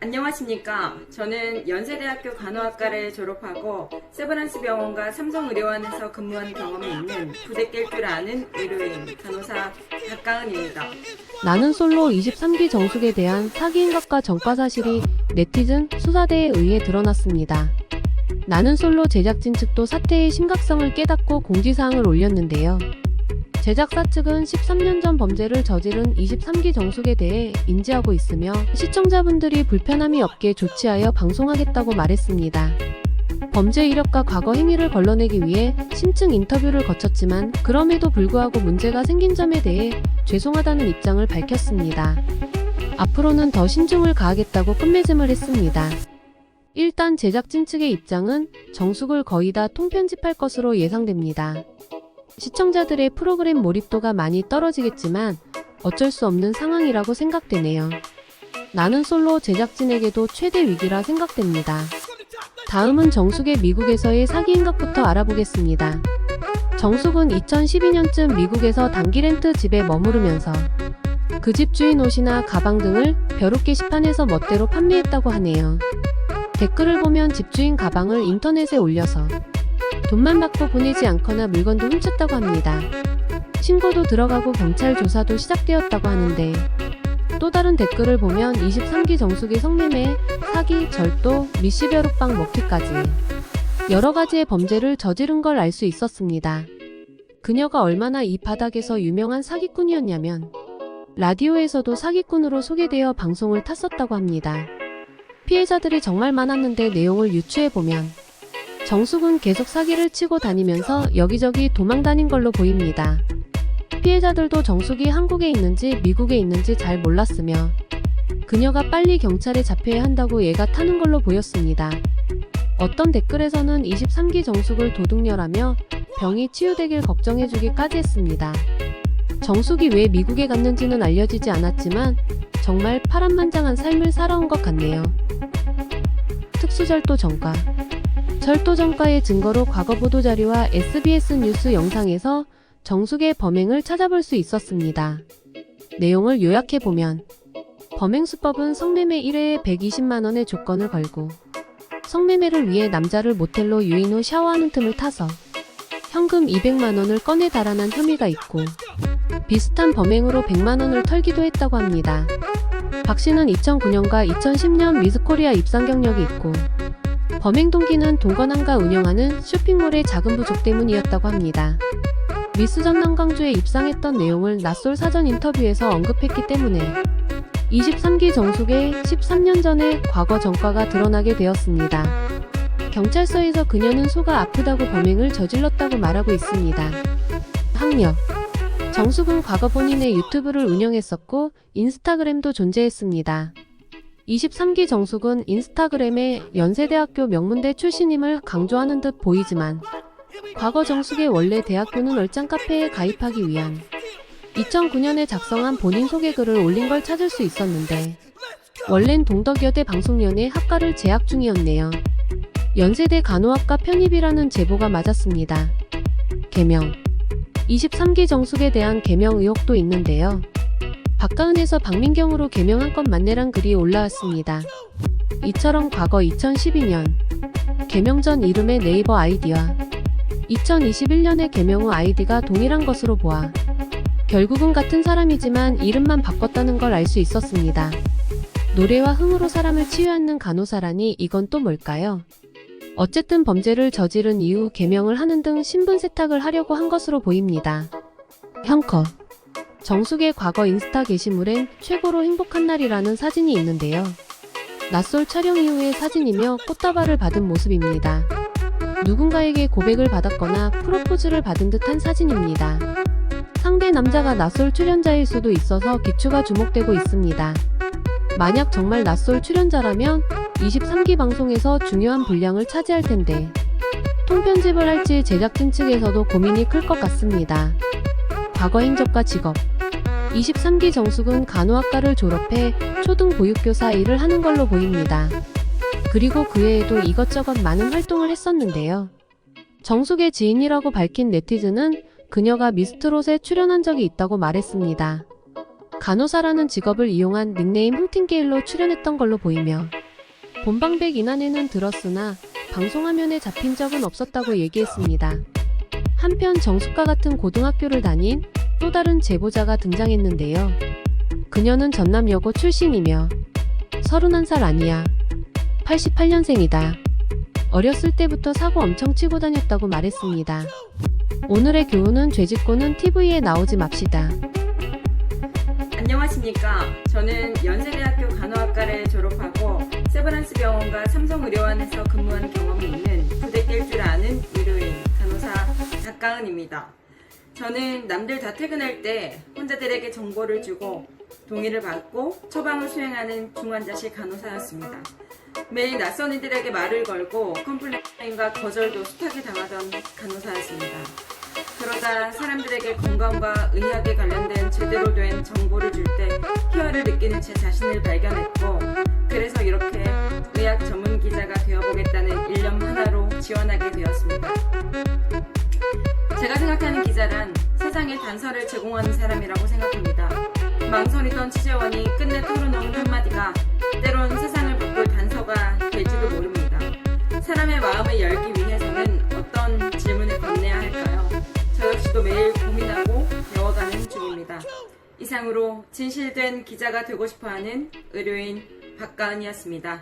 안녕하십니까. 저는 연세대학교 간호학과를 졸업하고 세브란스 병원과 삼성의료원에서 근무한 경험이 있는 부대낄 줄 아는 의료인 간호사 박가은입니다. 나는 솔로 23기 정숙에 대한 사기인 것과 전과 사실이 네티즌 수사대에 의해 드러났습니다. 나는 솔로 제작진 측도 사태의 심각성을 깨닫고 공지사항을 올렸는데요. 제작사 측은 13년 전 범죄를 저지른 23기 정숙에 대해 인지하고 있으며 시청자분들이 불편함이 없게 조치하여 방송하겠다고 말했습니다. 범죄 이력과 과거 행위를 걸러내기 위해 심층 인터뷰를 거쳤지만 그럼에도 불구하고 문제가 생긴 점에 대해 죄송하다는 입장을 밝혔습니다. 앞으로는 더 신중을 가하겠다고 끝맺음을 했습니다. 일단 제작진 측의 입장은 정숙을 거의 다 통편집할 것으로 예상됩니다. 시청자들의 프로그램 몰입도가 많이 떨어지겠지만 어쩔 수 없는 상황이라고 생각되네요. 나는 솔로 제작진에게도 최대 위기라 생각됩니다. 다음은 정숙의 미국에서의 사기 행각부터 알아보겠습니다. 정숙은 2012년쯤 미국에서 단기 렌트 집에 머무르면서 그 집 주인 옷이나 가방 등을 벼룩 게시판에서 멋대로 판매했다고 하네요. 댓글을 보면 집주인 가방을 인터넷에 올려서 돈만 받고 보내지 않거나 물건도 훔쳤다고 합니다. 신고도 들어가고 경찰 조사도 시작되었다고 하는데 또 다른 댓글을 보면 23기 정숙의 성매매, 사기, 절도, 미시벼룩빵 먹튀까지 여러 가지의 범죄를 저지른 걸 알 수 있었습니다. 그녀가 얼마나 이 바닥에서 유명한 사기꾼이었냐면 라디오에서도 사기꾼으로 소개되어 방송을 탔었다고 합니다. 피해자들이 정말 많았는데 내용을 유추해보면 정숙은 계속 사기를 치고 다니면서 여기저기 도망 다닌 걸로 보입니다. 피해자들도 정숙이 한국에 있는지 미국에 있는지 잘 몰랐으며 그녀가 빨리 경찰에 잡혀야 한다고 얘가 타는 걸로 보였습니다. 어떤 댓글에서는 23기 정숙을 도둑녀라며 병이 치유되길 걱정해주기까지 했습니다. 정숙이 왜 미국에 갔는지는 알려지지 않았지만 정말 파란만장한 삶을 살아온 것 같네요. 특수절도 전과 절도 전과의 증거로 과거 보도자료와 SBS 뉴스 영상에서 정숙의 범행을 찾아볼 수 있었습니다. 내용을 요약해보면 범행 수법은 성매매 1회에 120만원의 조건을 걸고 성매매를 위해 남자를 모텔로 유인 후 샤워하는 틈을 타서 현금 200만원을 꺼내 달아난 혐의가 있고 비슷한 범행으로 100만원을 털기도 했다고 합니다. 박 씨는 2009년과 2010년 미스코리아 입상 경력이 있고 범행 동기는 동건함가 운영하는 쇼핑몰의 작은 부족 때문이었다고 합니다. 미스 전남광주에 입상했던 내용을 낯솔 사전 인터뷰에서 언급했기 때문에 23기 정숙의 13년 전의 과거 전과가 드러나게 되었습니다. 경찰서에서 그녀는 소가 아프다고 범행을 저질렀다고 말하고 있습니다. 학력 정숙은 과거 본인의 유튜브를 운영했었고 인스타그램도 존재했습니다. 23기 정숙은 인스타그램에 연세대학교 명문대 출신임을 강조하는 듯 보이지만 과거 정숙의 원래 대학교는 얼짱 카페에 가입하기 위한 2009년에 작성한 본인 소개글을 올린 걸 찾을 수 있었는데 원래는 동덕여대 방송연예 학과를 재학 중이었네요. 연세대 간호학과 편입이라는 제보가 맞았습니다. 개명 23기 정숙에 대한 개명 의혹도 있는데요. 박가은에서 박민경으로 개명한 건 맞네란 글이 올라왔습니다. 이처럼 과거 2012년 개명 전 이름의 네이버 아이디와 2021년의 개명 후 아이디가 동일한 것으로 보아 결국은 같은 사람이지만 이름만 바꿨다는 걸 알 수 있었습니다. 노래와 흥으로 사람을 치유하는 간호사라니 이건 또 뭘까요? 어쨌든 범죄를 저지른 이후 개명을 하는 등 신분 세탁을 하려고 한 것으로 보입니다. 형커 정숙의 과거 인스타 게시물엔 최고로 행복한 날이라는 사진이 있는데요. 낯설 촬영 이후의 사진이며 꽃다발을 받은 모습입니다. 누군가에게 고백을 받았거나 프로포즈를 받은 듯한 사진입니다. 상대 남자가 낯설 출연자일 수도 있어서 기추가 주목되고 있습니다. 만약 정말 낯설 출연자라면 23기 방송에서 중요한 분량을 차지할 텐데 통편집을 할지 제작진 측에서도 고민이 클 것 같습니다. 과거 행적과 직업 23기 정숙은 간호학과를 졸업해 초등 보육교사 일을 하는 걸로 보입니다. 그리고 그 외에도 이것저것 많은 활동을 했었는데요. 정숙의 지인이라고 밝힌 네티즌은 그녀가 미스트롯에 출연한 적이 있다고 말했습니다. 간호사라는 직업을 이용한 닉네임 흥팅게일로 출연했던 걸로 보이며 본방백 이난에는 들었으나 방송화면에 잡힌 적은 없었다고 얘기했습니다. 한편 정숙과 같은 고등학교를 다닌 또 다른 제보자가 등장했는데요. 그녀는 전남여고 출신이며 31살 아니야. 88년생이다. 어렸을 때부터 사고 엄청 치고 다녔다고 말했습니다. 오늘의 교훈은 죄짓고는 TV에 나오지 맙시다. 안녕하십니까. 저는 연세대학교 간호학과를 졸업하고 세브란스 병원과 삼성의료원에서 근무한 경험이 있는 부대낄 줄 아는 의료인 간호사 박가은입니다. 저는 남들 다 퇴근할 때 환자들에게 정보를 주고 동의를 받고 처방을 수행하는 중환자실 간호사였습니다. 매일 낯선 이들에게 말을 걸고 컴플레인과 거절도 숱하게 당하던 간호사였습니다. 그러다 사람들에게 건강과 의학에 관련된 제대로 된 정보를 줄 때 희열을 느끼는 제 자신을 발견했고 그래서 이렇게 의학 전문 기자가 되어보겠다는 일념 하나로 지원하게 되었습니다. 세상에 단서를 제공하는 사람이라고 생각합니다. 망설이던 취재원이 끝내 털어놓은 한마디가 때론 세상을 바꿀 단서가 될지도 모릅니다. 사람의 마음을 열기 위해서는 어떤 질문을 건네야 할까요? 저 역시도 매일 고민하고 배워가는 중입니다. 이상으로 진실된 기자가 되고 싶어하는 의료인 박가은이었습니다.